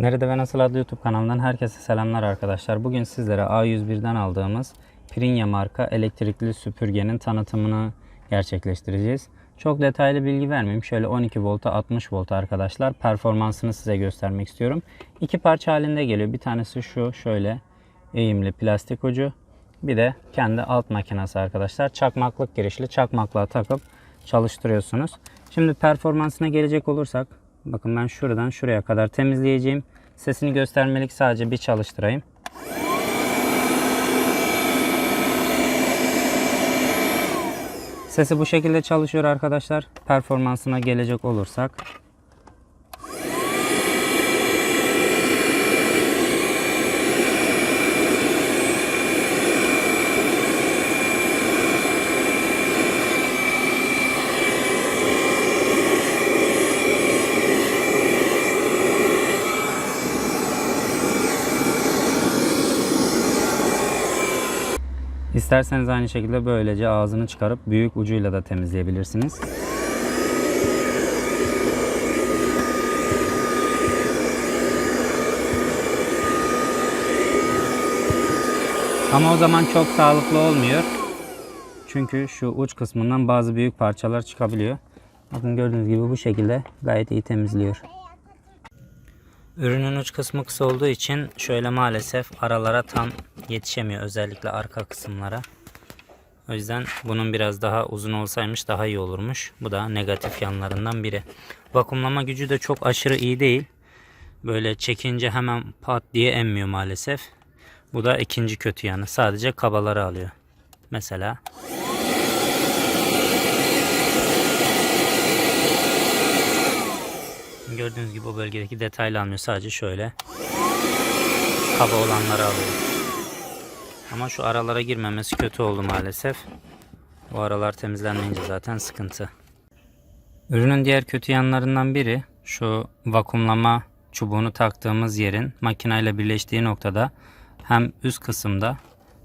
Nerede ve Nasıl adlı YouTube kanalından herkese selamlar arkadaşlar. Bugün sizlere A101'den aldığımız Prinya marka elektrikli süpürgenin tanıtımını gerçekleştireceğiz. Çok detaylı bilgi vermeyeyim. Şöyle 12 volta 60 volt arkadaşlar. Performansını size göstermek istiyorum. İki parça halinde geliyor. Bir tanesi şu şöyle eğimli plastik ucu. Bir de kendi alt makinesi arkadaşlar. Çakmaklık girişli. Çakmaklığa takıp çalıştırıyorsunuz. Şimdi performansına gelecek olursak bakın ben şuradan şuraya kadar temizleyeceğim. Sesini göstermelik sadece bir çalıştırayım. Sesi bu şekilde çalışıyor arkadaşlar. Performansına gelecek olursak İsterseniz aynı şekilde böylece ağzını çıkarıp büyük ucuyla da temizleyebilirsiniz. Ama o zaman çok sağlıklı olmuyor. Çünkü şu uç kısmından bazı büyük parçalar çıkabiliyor. Bakın gördüğünüz gibi bu şekilde gayet iyi temizliyor. Ürünün uç kısmı kısa olduğu için şöyle maalesef aralara tam yetişemiyor özellikle arka kısımlara. O yüzden bunun biraz daha uzun olsaymış daha iyi olurmuş. Bu da negatif yanlarından biri. Vakumlama gücü de çok aşırı iyi değil. Böyle çekince hemen pat diye emmiyor maalesef. Bu da ikinci kötü yanı. Sadece kabaları alıyor. Mesela Gördüğünüz gibi o bölgedeki detaylı almıyor. Sadece şöyle kaba olanları alıyor. Ama şu aralara girmemesi kötü oldu maalesef. Bu aralar temizlenmeyince zaten sıkıntı. Ürünün diğer kötü yanlarından biri şu vakumlama çubuğunu taktığımız yerin makineyle birleştiği noktada hem üst kısımda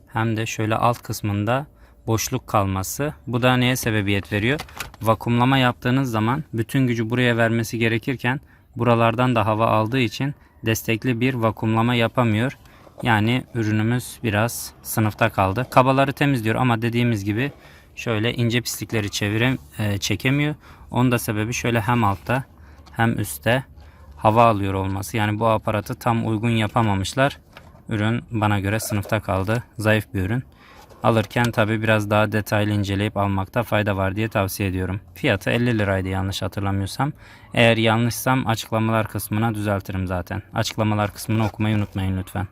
hem de şöyle alt kısmında boşluk kalması. Bu da neye sebebiyet veriyor? Vakumlama yaptığınız zaman bütün gücü buraya vermesi gerekirken buralardan da hava aldığı için destekli bir vakumlama yapamıyor. Yani ürünümüz biraz sınıfta kaldı. Kabaları temizliyor ama dediğimiz gibi şöyle ince pislikleri çevirem e, çekemiyor. Onun da sebebi şöyle hem altta hem üstte hava alıyor olması. Yani bu aparatı tam uygun yapamamışlar. Ürün bana göre sınıfta kaldı. Zayıf bir ürün. Alırken tabi biraz daha detaylı inceleyip almakta fayda var diye tavsiye ediyorum. Fiyatı 50 liraydı yanlış hatırlamıyorsam. Eğer yanlışsam açıklamalar kısmına düzeltirim zaten. Açıklamalar kısmını okumayı unutmayın lütfen.